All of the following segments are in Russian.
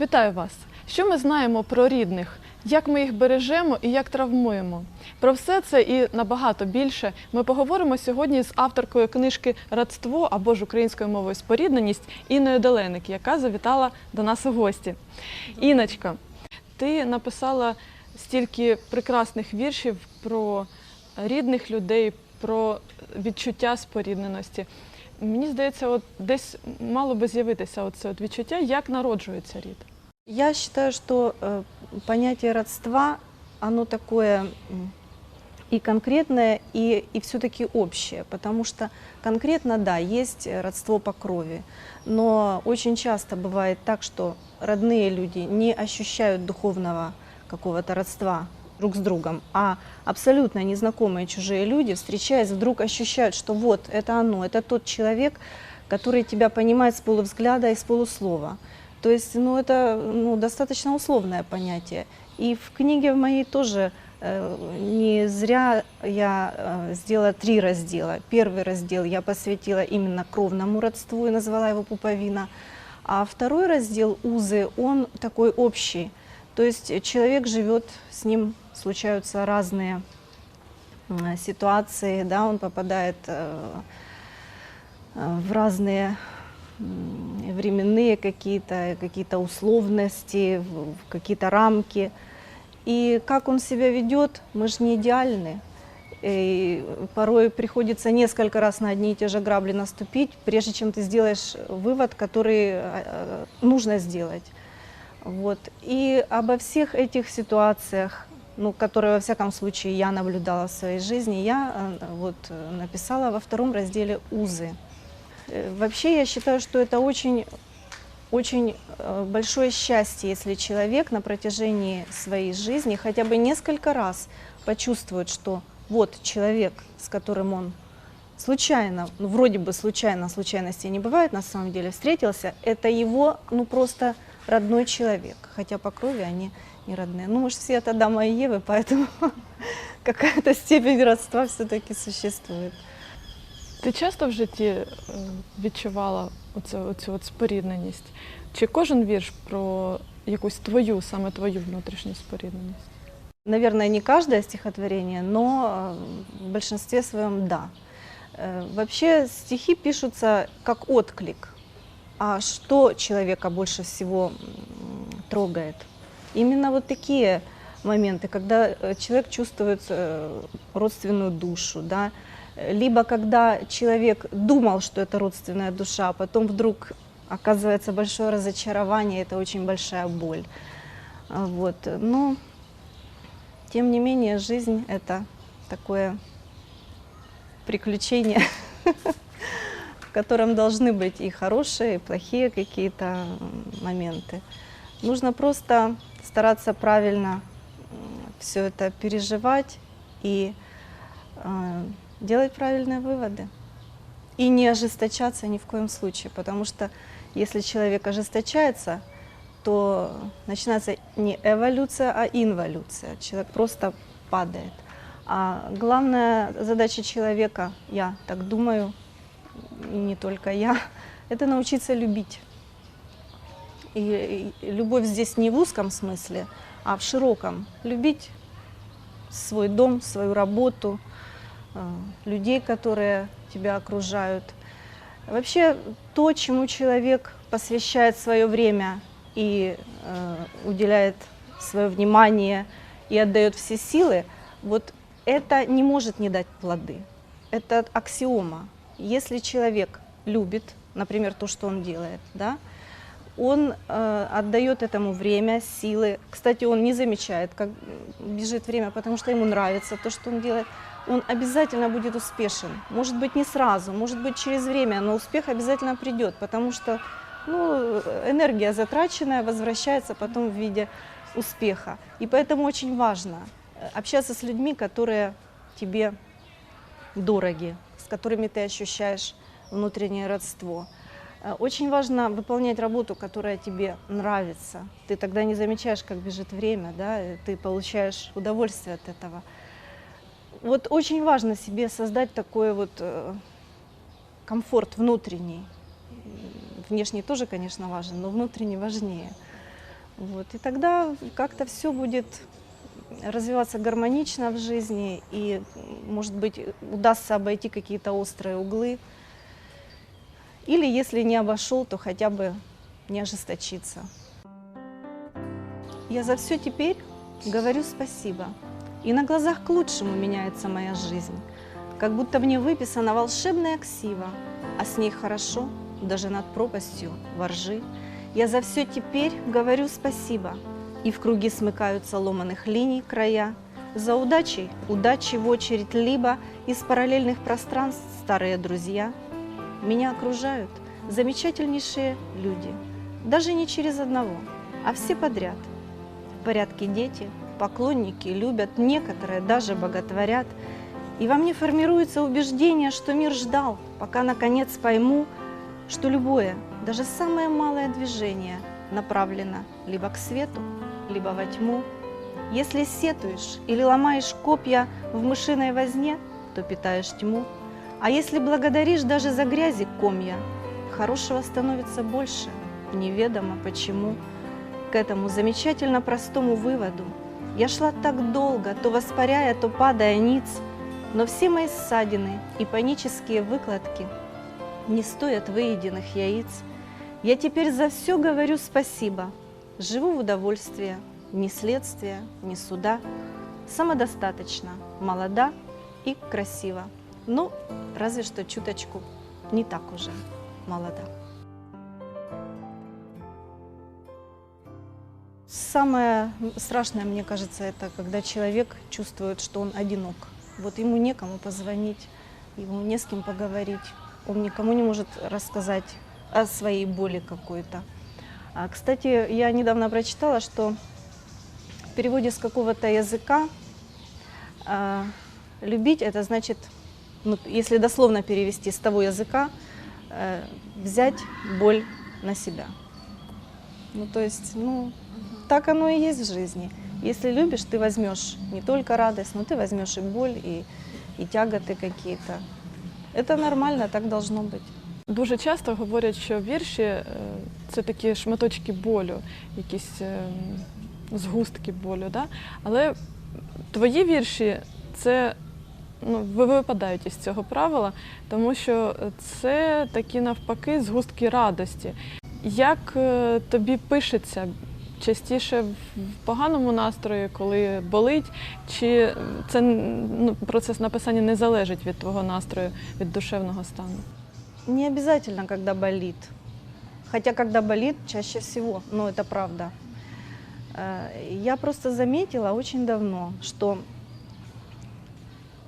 Вітаю вас! Що ми знаємо про рідних? Як ми їх бережемо і як травмуємо? Про все це і набагато більше ми поговоримо сьогодні з авторкою книжки Радство або ж українською мовою спорідненість Інною Деленик, яка завітала до нас у гості. Іночка, ти написала стільки прекрасних віршів про рідних людей, про відчуття спорідненості. Мені здається, от десь мало би з'явитися оце от відчуття, як народжується рід. Я считаю, что э, понятие родства, оно такое м, и конкретное, и, и все-таки общее, потому что конкретно, да, есть э, родство по крови, но очень часто бывает так, что родные люди не ощущают духовного какого-то родства друг с другом, а абсолютно незнакомые чужие люди, встречаясь, вдруг ощущают, что вот это оно, это тот человек, который тебя понимает с полувзгляда и с полуслова. То есть, ну, это ну, достаточно условное понятие. И в книге моей тоже э, не зря я э, сделала три раздела. Первый раздел я посвятила именно кровному родству и назвала его пуповина. А второй раздел узы, он такой общий. То есть человек живет, с ним случаются разные ситуации, да, он попадает э, э, в разные временные какие-то какие условности, в какие-то рамки. И как он себя ведет, мы же не идеальны. И порой приходится несколько раз на одни и те же грабли наступить, прежде чем ты сделаешь вывод, который э, нужно сделать. Вот. И обо всех этих ситуациях, ну, которые, во всяком случае, я наблюдала в своей жизни, я э, вот, э, написала во втором разделе «Узы». Э, Вообще я считаю, что это очень, очень большое счастье, если человек на протяжении своей жизни хотя бы несколько раз почувствует, что вот человек, с которым он случайно, ну, вроде бы случайно, случайностей не бывает на самом деле, встретился, это его, ну, просто родной человек, хотя по крови они не родные. Ну, мы же все это Адама и Евы, поэтому какая-то степень родства все-таки существует. Ти часто в житті е, відчувала оцю, оцю от спорідненість? Чи кожен вірш про якусь твою, саме твою внутрішню спорідненість? Наверное, не каждое стихотворение, но э, в большинстве своем да. Э, Вообще стихи пишутся как отклик. А что человека больше всего м, трогает? Именно вот такие моменты, когда э, человек чувствует э, родственную душу, да, либо когда человек думал, что это родственная душа, а потом вдруг оказывается большое разочарование, это очень большая боль. Вот. Но, тем не менее, жизнь – это такое приключение, в котором должны быть и хорошие, и плохие какие-то моменты. Нужно просто стараться правильно все это переживать и э, делать правильные выводы. И не ожесточаться ни в коем случае, потому что если человек ожесточается, то начинается не эволюция, а инволюция. Человек просто падает. А главная задача человека, я так думаю, и не только я, это научиться любить. И, любовь здесь не в узком смысле, а в широком. Любить свой дом, свою работу, э, людей, которые тебя окружают. Вообще то, чему человек посвящает свое время и э, уделяет свое внимание и отдает все силы, вот это не может не дать плоды. Это аксиома. Если человек любит, например, то, что он делает, да, он э, отдает этому время, силы. Кстати, он не замечает, как бежит время, потому что ему нравится то, что он делает. Он обязательно будет успешен. Может быть, не сразу, может быть, через время, но успех обязательно придет, потому что ну, энергия затраченная возвращается потом в виде успеха. И поэтому очень важно э, общаться с людьми, которые тебе дороги, с которыми ты ощущаешь внутреннее родство. Э, Очень важно выполнять работу, которая тебе нравится. Ты тогда не замечаешь, как бежит время, да, ты получаешь удовольствие от этого. Вот очень важно себе создать такой вот э, комфорт внутренний. Внешний тоже, конечно, важен, но внутренний важнее. Вот. И тогда как-то все будет развиваться гармонично в жизни, и, может быть, удастся обойти какие-то острые углы. Или если не обошел, то хотя бы не ожесточиться. Я за все теперь говорю спасибо. И на глазах к лучшему меняется моя жизнь. Как будто мне выписана волшебная ксива, а с ней хорошо, даже над пропастью, воржи. Я за все теперь говорю спасибо. И в круги смыкаются ломаных линий края. За удачей удачи в очередь, либо из параллельных пространств старые друзья. Меня окружают замечательнейшие люди. Даже не через одного, а все подряд. В порядке дети, поклонники любят, некоторые даже боготворят. И во мне формируется убеждение, что мир ждал, пока наконец пойму, что любое, даже самое малое движение направлено либо к свету, либо во тьму. Если сетуешь или ломаешь копья в мышиной возне, то питаешь тьму. А если благодаришь даже за грязи комья, хорошего становится больше, неведомо почему. К этому замечательно простому выводу я шла так долго, то воспаряя, то падая ниц, но все мои ссадины и панические выкладки не стоят выеденных яиц. Я теперь за все говорю спасибо. Живу в удовольствии, ни следствия, ни суда. Самодостаточно, молода и красива. Ну, разве что чуточку не так уже молода. Самое страшное, мне кажется, это когда человек чувствует, что он одинок. Вот ему некому позвонить, ему не с кем поговорить, он никому не может рассказать о своей боли какой-то. А, кстати, я недавно прочитала, что в переводе с какого-то языка а, любить это значит, ну, если дословно перевести с того языка, э, взять боль на себя. Ну, то есть, ну, так оно и есть в жизни. Если любишь, ты возьмешь не только радость, но ты возьмешь и боль, и, и тяготы какие-то. Это нормально, так должно быть. Дуже часто говорять, що вірші е, це такі шматочки болю, якісь е, згустки болю. Да? Але твої вірші це ну, ви- випадають із цього правила, тому що це такі навпаки згустки радості. Як е, тобі пишеться? Частіше в поганому настрої, коли болить, чи це ну, процес написання не залежить від твого настрою, від душевного стану? Не обязательно, когда болит. Хотя, когда болит, чаще всего, но это правда. Э, Я просто заметила очень давно, что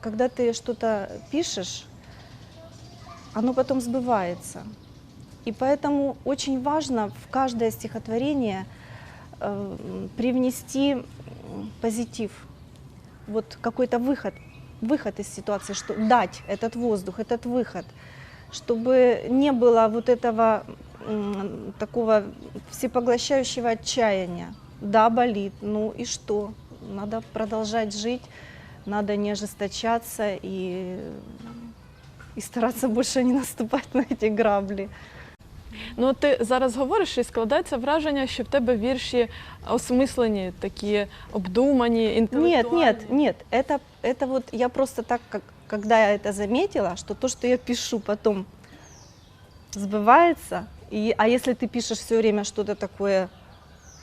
когда ты что-то пишешь, оно потом сбывается. И поэтому очень важно в каждое стихотворение э, привнести позитив, вот какой-то выход, выход из ситуации, что дать этот воздух, этот выход, чтобы не было вот этого м, такого всепоглощающего отчаяния. Да, болит, ну и что? Надо продолжать жить, надо не ожесточаться и, и стараться больше не наступать на эти грабли. Ну, ти зараз говориш і складається враження, що в тебе вірші осмислені, такі обдумані, Нет, інтелектуальні. нет, нет, это, это вот я просто так, как, когда я это заметила, что то, что я пишу, потом сбывается. И, а если ты пишешь все время что-то такое,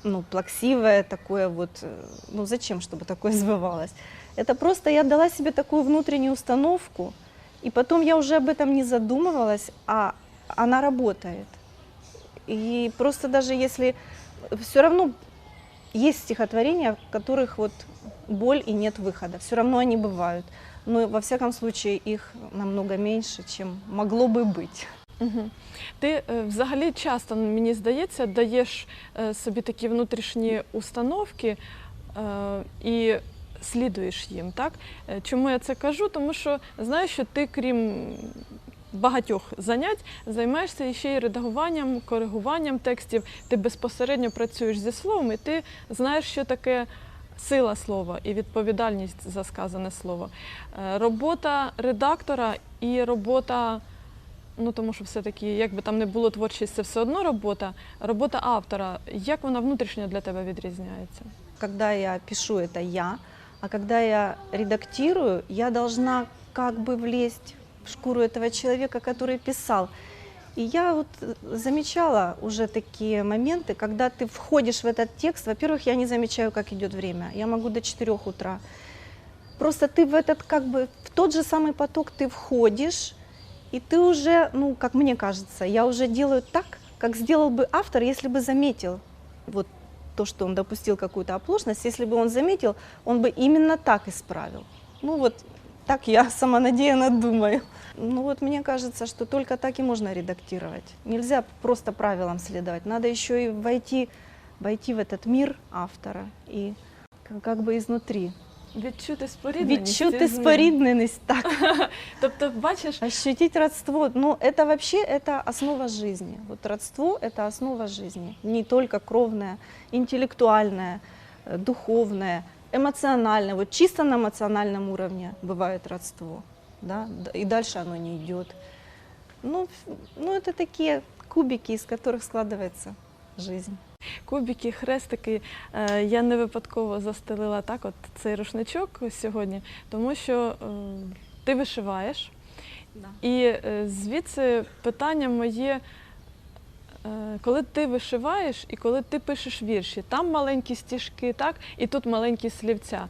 ну, плаксивое, такое вот, э, ну, зачем, чтобы такое сбывалось? Это просто я дала себе такую внутреннюю установку, и потом я уже об этом не задумывалась, а она работает. И просто даже если все равно есть стихотворения, в которых вот боль и нет выхода. Все равно они бывают. Но во всяком случае их намного меньше, чем могло бы быть. Угу. Ти е, взагалі часто, мені здається, даєш е, собі такі внутрішні установки е, і слідуєш їм. Так? Чому я це кажу? Тому що знаю, що ти, крім багатьох занять, займаєшся ще й редагуванням, коригуванням текстів. Ти безпосередньо працюєш зі словом, і ти знаєш, що таке. Сила слова і відповідальність за сказане слово. Робота редактора і робота Ну тому що все-таки, як би там не було творчість, це все одно робота. Робота автора, як вона внутрішньо для тебе відрізняється? Когда я пишу, это я, а когда я редактирую, я должна как бы влезть в шкуру этого человека, который писал. И я вот э, замечала уже такие моменты, когда ты входишь в этот текст. Во-первых, я не замечаю, как идет время. Я могу до 4 утра. Просто ты в этот как бы в тот же самый поток ты входишь, и ты уже, ну, как мне кажется, я уже делаю так, как сделал бы автор, если бы заметил вот то, что он допустил какую-то оплошность, если бы он заметил, он бы именно так исправил. Ну вот так я самонадеянно думаю. Ну вот мне кажется, что только так и можно редактировать. Нельзя просто правилам следовать, надо еще и войти, войти в этот мир автора и как бы изнутри. Відчути спорідненість. Відчути з ним. спорідненість, так. Тобто, бачиш, Ощутить родство. Ну, это вообще это основа жизни. Вот родство – это основа жизни. Не только кровное, интеллектуальное, э, духовное, эмоциональное. Вот чисто на эмоциональном уровне бывает родство. Да? д- И дальше оно не идет. Ну, ф- ну, это такие кубики, из которых складывается жизнь. Кубики, хрестики. Е, Я не випадково застелила так, от цей рушничок сьогодні, тому що е, ти вишиваєш. І е, звідси питання моє, коли ти вишиваєш і коли ти пишеш вірші, там маленькі стіжки, так, і тут маленькі слівця.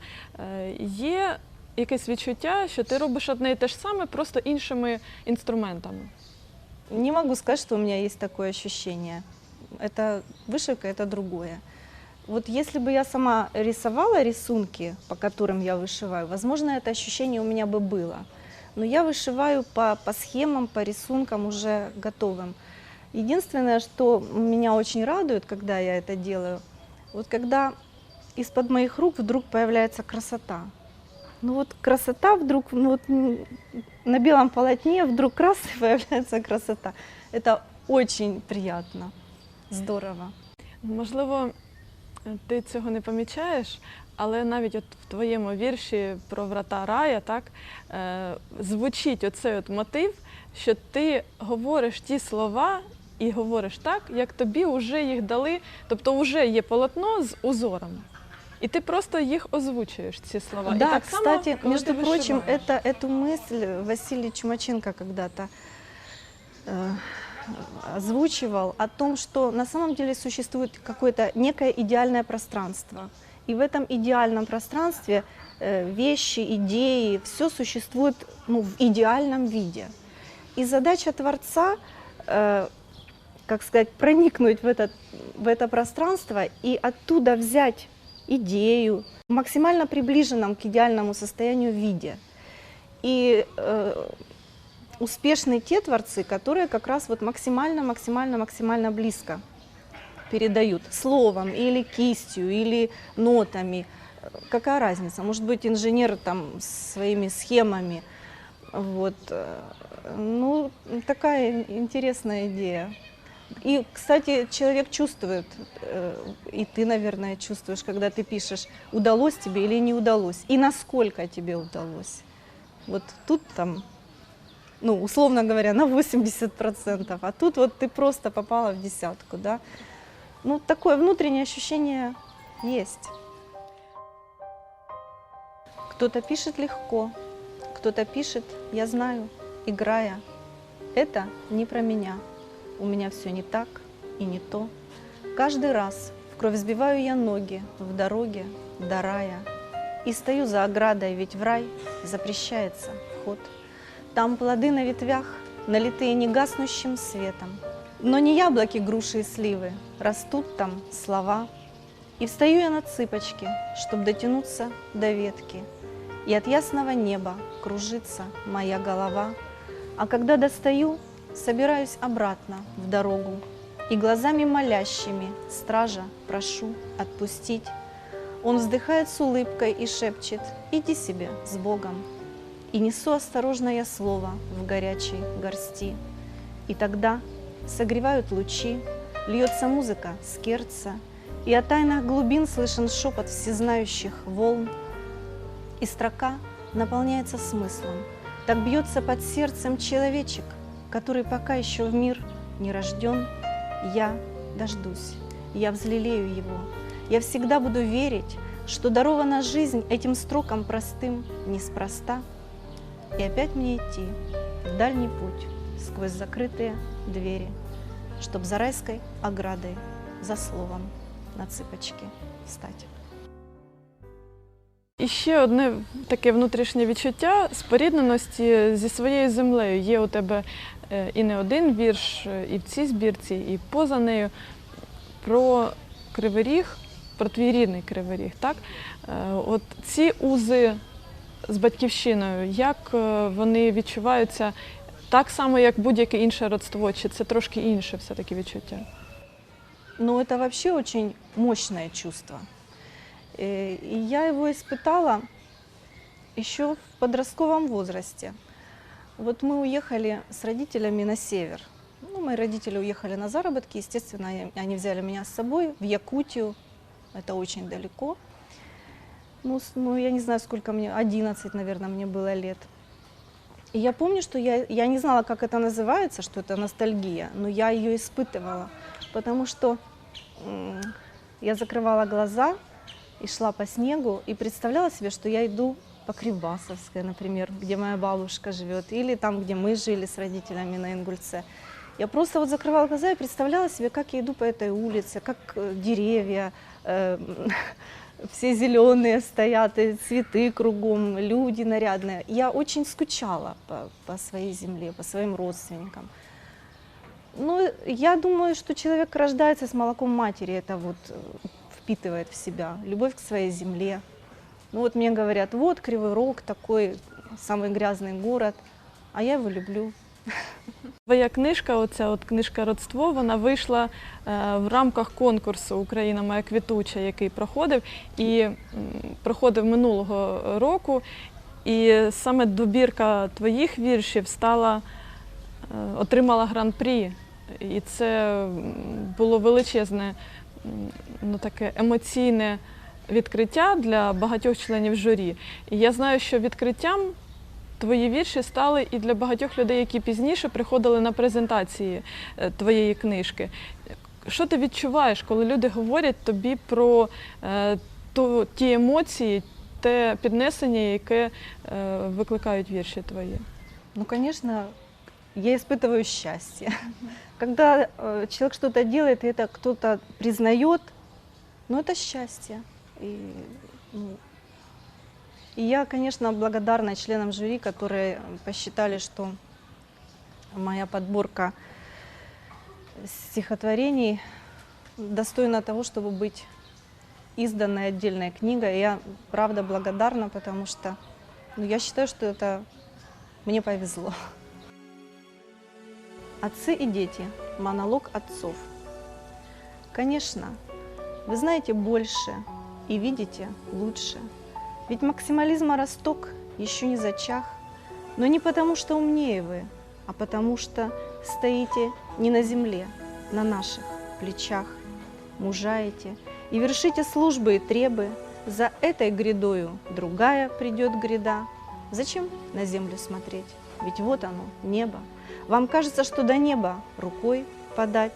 Є якесь відчуття, що ти робиш одне і те ж саме, просто іншими інструментами. Не могу сказать, что у меня есть такое ощущение. Это вышивка, это другое. Вот если бы я сама рисовала рисунки, по которым я вышиваю, возможно, это ощущение у меня бы было. Но я вышиваю по, по схемам, по рисункам уже готовым. Единственное, что меня очень радует, когда я это делаю, вот когда из-под моих рук вдруг появляется красота. Ну вот красота вдруг, ну вот на белом полотне вдруг красной появляется красота. Это очень приятно, здорово. Можливо, ти цього не помічаєш, але навіть от в твоєму вірші про врата рая так, е, звучить оцей от мотив, що ти говориш ті слова і говориш так, як тобі вже їх дали, тобто вже є полотно з узорами. І ти просто їх озвучуєш, ці слова. і да, так само, кстати, коли между ти прочим, вишиваєш. это, эту мысль Василий Чумаченко когда-то э, озвучивал о том, что на самом деле существует какое-то некое идеальное пространство. И в этом идеальном пространстве э, вещи, идеи, все существует ну, в идеальном виде. И задача Творца, э, как сказать, проникнуть в, этот, в это пространство и оттуда взять идею в максимально приближенном к идеальному состоянию виде. И э, успешны те творцы, которые как раз вот максимально, максимально, максимально близко передают словом или кистью или нотами. Какая разница? Может быть, инженер там своими схемами. Вот. э, Ну, такая интересная идея. И, кстати, человек чувствует, э, и ты, наверное, чувствуешь, когда ты пишешь, удалось тебе или не удалось, и насколько тебе удалось. Вот тут там, ну, условно говоря, на 80%, а тут вот ты просто попала в десятку, да. Ну, такое внутреннее ощущение есть. Кто-то пишет легко, кто-то пишет, я знаю, играя. Это не про меня. У меня все не так и не то. Каждый раз в кровь сбиваю я ноги в дороге до рая. И стою за оградой, ведь в рай запрещается вход. Там плоды на ветвях, налитые негаснущим светом. Но не яблоки, груши и сливы, растут там слова. И встаю я на цыпочки, чтоб дотянуться до ветки. И от ясного неба кружится моя голова. А когда достаю, собираюсь обратно в дорогу. И глазами молящими стража прошу отпустить. Он вздыхает с улыбкой и шепчет «Иди себе с Богом». И несу осторожно я слово в горячей горсти. И тогда согревают лучи, льется музыка скерца, И о тайнах глубин слышен шепот всезнающих волн. И строка наполняется смыслом. Так бьется под сердцем человечек, который пока еще в мир не рожден, я дождусь, я взлелею его. Я всегда буду верить, что дарована жизнь этим строкам простым неспроста. И опять мне идти в дальний путь сквозь закрытые двери, чтоб за райской оградой, за словом на цыпочки встать. І ще одне таке внутрішнє відчуття спорідненості зі своєю землею. Є у тебе е, і не один вірш, е, і в цій збірці, і поза нею про Кривий Ріг, про твій рідний Кривий Ріг. Так? Е, От ці узи з батьківщиною, як е, вони відчуваються так само, як будь-яке інше родство, чи це трошки інше все-таки відчуття? Но это вообще очень мощное чувство. Э, И я его испытала еще в подростковом возрасте. Вот мы уехали с родителями на север. Ну, мои родители уехали на заработки, естественно, я- они взяли меня с собой в Якутию. Это очень далеко. Ну, ну, я не знаю, сколько мне, 11, наверное, мне было лет. И я помню, что я, я не знала, как это называется, что это ностальгия, но я ее испытывала, потому что я закрывала глаза и шла по снегу и представляла себе, что я иду по Кривбасовской, например, где моя бабушка живет, или там, где мы жили с родителями на Ингульце. Я просто вот закрывала глаза и представляла себе, как я иду по этой улице, как э, деревья, э, все зеленые стоят, и цветы кругом, люди нарядные. Я очень скучала по, по своей земле, по своим родственникам. Ну, я думаю, что человек рождается с молоком матери, это вот э, впитывает в себя любовь к своей земле. Ну вот мне говорят, вот Кривой Рог такой самый грязный город, а я его люблю. Твоя книжка, оця от книжка Родство, вона вийшла е, в рамках конкурсу Україна моя квітуча, який проходив і проходив минулого року. І саме добірка твоїх віршів стала, е, отримала гран-прі. І це було величезне, ну таке емоційне відкриття для багатьох членів журі. І я знаю, що відкриттям твої вірші стали і для багатьох людей, які пізніше приходили на презентації е, твоєї книжки. Що ти відчуваєш, коли люди говорять тобі про е, то, ті емоції, те піднесення, яке е, викликають вірші твої? Ну, конечно, я испытываю счастье. Когда э, человек что-то делает, и это кто-то признает, ну, это счастье. И, ну, и я, конечно, благодарна членам жюри, которые посчитали, что моя подборка стихотворений достойна того, чтобы быть изданной отдельной книгой. И я, правда, благодарна, потому что ну, я считаю, что это мне повезло. Отцы и дети. Монолог отцов. Конечно, вы знаете больше и видите лучше. Ведь максимализма росток еще не зачах. Но не потому, что умнее вы, а потому что стоите не на земле, на наших плечах. Мужаете и вершите службы и требы. За этой грядою другая придет гряда. Зачем на землю смотреть? Ведь вот оно, небо. Вам кажется, что до неба рукой подать.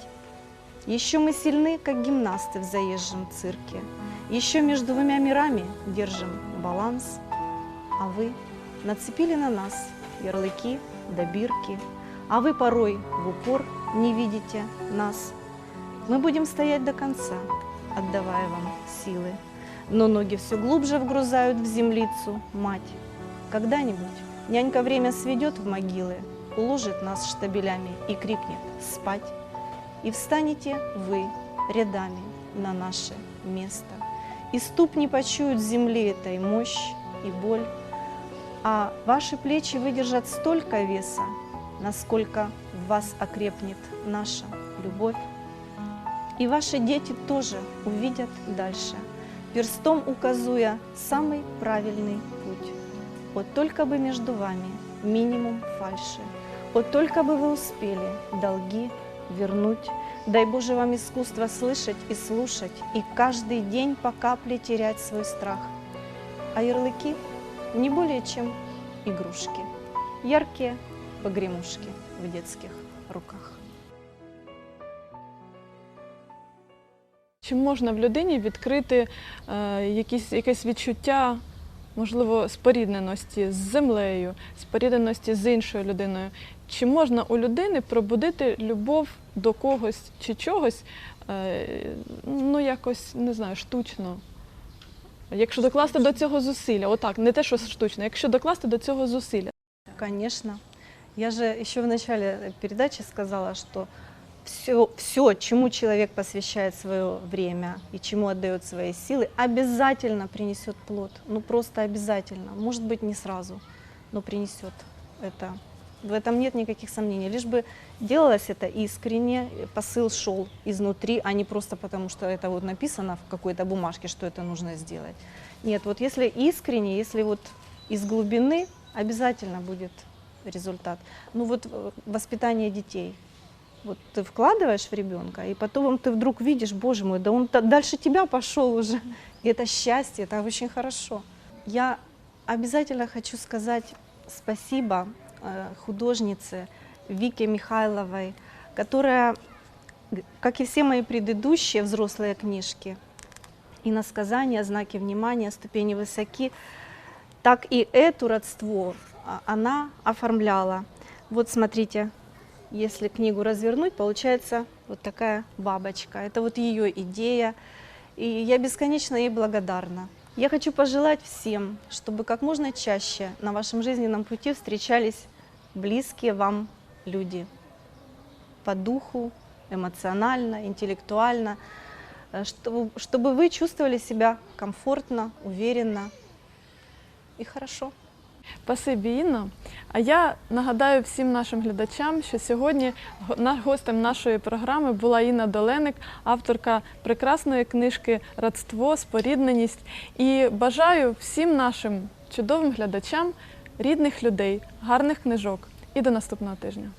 Еще мы сильны, как гимнасты в заезжем цирке. Еще между двумя мирами держим баланс. А вы нацепили на нас ярлыки да бирки. А вы порой в упор не видите нас. Мы будем стоять до конца, отдавая вам силы. Но ноги все глубже вгрузают в землицу, мать. Когда-нибудь нянька время сведет в могилы, уложит нас штабелями и крикнет «Спать!» И встанете вы рядами на наше место. И ступни почуют земли этой мощь и боль, а ваши плечи выдержат столько веса, насколько в вас окрепнет наша любовь. И ваши дети тоже увидят дальше, перстом указуя самый правильный путь. Вот только бы между вами минимум фальши, вот только бы вы успели долги вернуть. Дай Боже вам искусство слышать и слушать, и каждый день по капле терять свой страх. А ярлыки не более чем игрушки, яркие погремушки. в детских руках. Чи можна в людині відкрити е, якісь, якесь відчуття, можливо, спорідненості з землею, спорідненості з іншою людиною? Чи можна у людини пробудити любов до когось чи чогось, е, ну якось не знаю, штучно? Якщо докласти до цього зусилля, отак, не те, що штучно, якщо докласти до цього зусилля. Конечно. Я же еще в начале передачи сказала, что все, все, чему человек посвящает свое время и чему отдает свои силы, обязательно принесет плод. Ну просто обязательно. Может быть, не сразу, но принесет это. В этом нет никаких сомнений. Лишь бы делалось это искренне, посыл шел изнутри, а не просто потому, что это вот написано в какой-то бумажке, что это нужно сделать. Нет, вот если искренне, если вот из глубины, обязательно будет результат. Ну вот э, воспитание детей. Вот ты вкладываешь в ребенка, и потом ты вдруг видишь, боже мой, да он дальше тебя пошел уже. И это счастье, это очень хорошо. Я обязательно хочу сказать спасибо э, художнице Вике Михайловой, которая, как и все мои предыдущие взрослые книжки, «Иносказания», «Знаки внимания», «Ступени высоки», так и эту родство а, она оформляла. Вот смотрите, если книгу развернуть, получается вот такая бабочка. Это вот ее идея, и я бесконечно ей благодарна. Я хочу пожелать всем, чтобы как можно чаще на вашем жизненном пути встречались близкие вам люди по духу, эмоционально, интеллектуально, э, чтобы, чтобы вы чувствовали себя комфортно, уверенно и хорошо. Спасибі, Інно. А я нагадаю всім нашим глядачам, що сьогодні го- гостем нашої програми була Інна Доленик, авторка прекрасної книжки Радство, спорідненість. І бажаю всім нашим чудовим глядачам рідних людей, гарних книжок. І до наступного тижня.